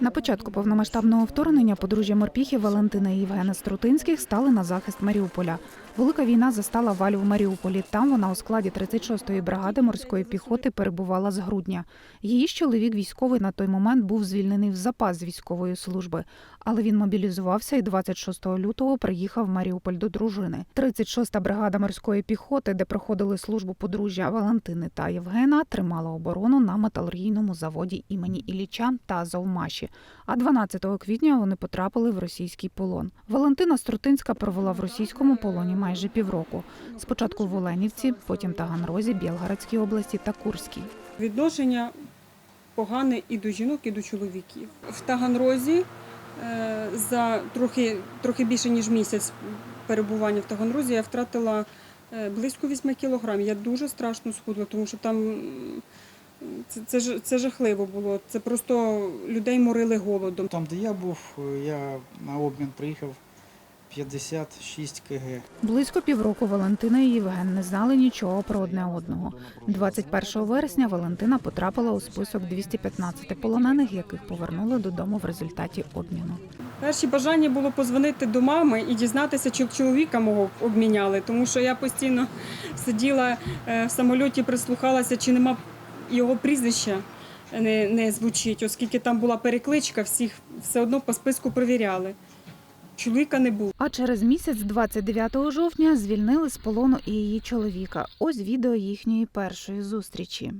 На початку повномасштабного вторгнення подружжя морпіхів Валентина і Євгена Струтинських стали на захист Маріуполя. Велика війна застала Валю в Маріуполі. Там вона у складі 36-ї бригади морської піхоти перебувала з грудня. Її ж чоловік військовий на той момент був звільнений в запас з військової служби, але він мобілізувався і 26 лютого приїхав в Маріуполь до дружини. 36-та бригада морської піхоти, де проходили службу подружжя Валентини та Євгена, тримала оборону на металургійному заводі імені Ілліча та А 12 квітня вони потрапили в російський полон. Валентина Струтинська провела в російському полоні майже півроку. Спочатку в Оленівці, потім Таганрозі, Білгородській області та Курській. Відношення погане і до жінок, і до чоловіків. В Таганрозі е, за трохи, трохи більше ніж місяць перебування в Таганрозі я втратила е, близько 8 кілограмів. Я дуже страшно схудла, тому що там це, це, ж- це жахливо було. Це просто людей морили голодом. Там, де я був, я на обмін приїхав 56 кг. Близько півроку Валентина і Євген не знали нічого про одне одного. 21 вересня Валентина потрапила у список 215 полонених, яких повернули додому в результаті обміну. Перші бажання було позвонити до мами і дізнатися, чи чоловіка мого обміняли, тому що я постійно сиділа е, в самольоті, прислухалася, чи нема його прізвища не, не звучить, оскільки там була перекличка, всіх все одно по списку перевіряли. Чоловіка не було. А через місяць, 29 жовтня, звільнили з полону і її чоловіка. Ось відео їхньої першої зустрічі.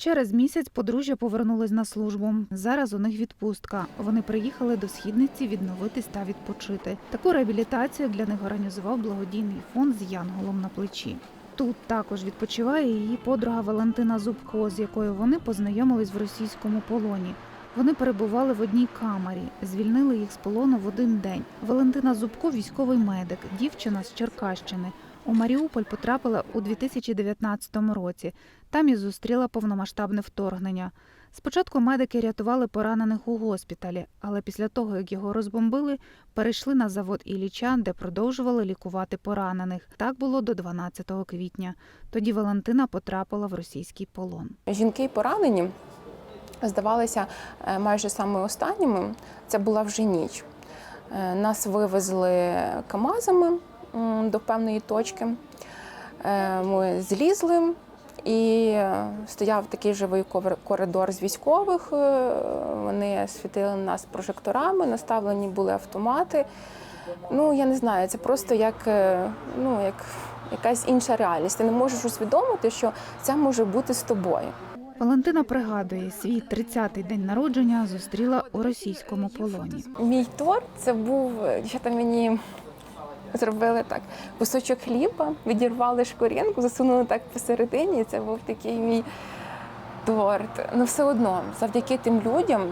Через місяць подружжя повернулись на службу. Зараз у них відпустка. Вони приїхали до східниці відновитись та відпочити. Таку реабілітацію для них організував благодійний фонд з янголом на плечі. Тут також відпочиває її подруга Валентина Зубко, з якою вони познайомились в російському полоні. Вони перебували в одній камері, звільнили їх з полону в один день. Валентина Зубко військовий медик, дівчина з Черкащини. У Маріуполь потрапила у 2019 році. Там і зустріла повномасштабне вторгнення. Спочатку медики рятували поранених у госпіталі, але після того, як його розбомбили, перейшли на завод Ілліча, де продовжували лікувати поранених. Так було до 12 квітня. Тоді Валентина потрапила в російський полон. Жінки поранені здавалися е, майже саме останніми. Це була вже ніч. Е, Нас вивезли КАМАЗами до певної точки. Е, Ми злізли. І стояв такий живий коридор з військових. е, Вони світили нас прожекторами, наставлені були автомати. Ну я не знаю, це просто як, е, ну, як якась інша реальність. Ти не можеш усвідомити, що це може бути з тобою. Валентина пригадує, свій 30-й день народження зустріла у російському полоні. Мій торт це був дівчата мені зробили так кусочок хліба, відірвали шкуринку, засунули так посередині. і Це був такий мій торт. Ну все одно, завдяки тим людям.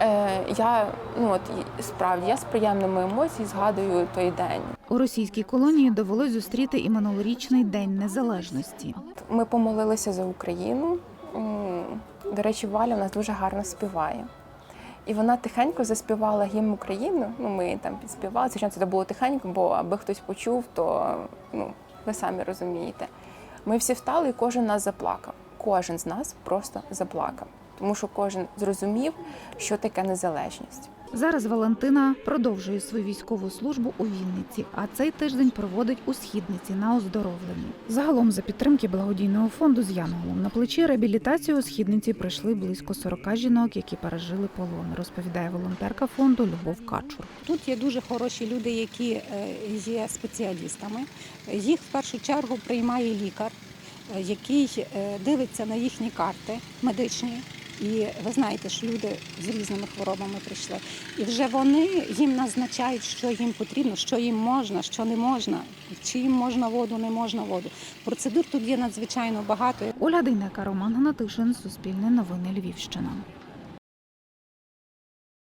е, Я ну от справді я з приємними емоціями згадую той день. У російській колонії довелось зустріти і минулорічний день незалежності. Ми помолилися за Україну. До речі, Валя у нас дуже гарно співає. І вона тихенько заспівала гімн України. Ну, ми там підспівали. Звичайно, це було тихенько, бо аби хтось почув, то ну, ви самі розумієте. Ми всі встали, і кожен нас заплакав. Кожен з нас просто заплакав, тому що кожен зрозумів, що таке незалежність. Зараз Валентина продовжує свою військову службу у Вінниці, а цей тиждень проводить у східниці на оздоровленні. Загалом, за підтримки благодійного фонду з Янголом на плечі реабілітацію у східниці пройшли близько 40 жінок, які пережили полон. Розповідає волонтерка фонду Любов Качур. Тут є дуже хороші люди, які е, є спеціалістами. Їх в першу чергу приймає лікар, е, який е, дивиться на їхні карти медичні. І ви знаєте, що люди з різними хворобами прийшли. І вже вони їм назначають, що їм потрібно, що їм можна, що не можна, чи їм можна воду, не можна воду. Процедур тут є надзвичайно багато. Оля Дейнека, Роман Гнатишин, Суспільне новини Львівщина.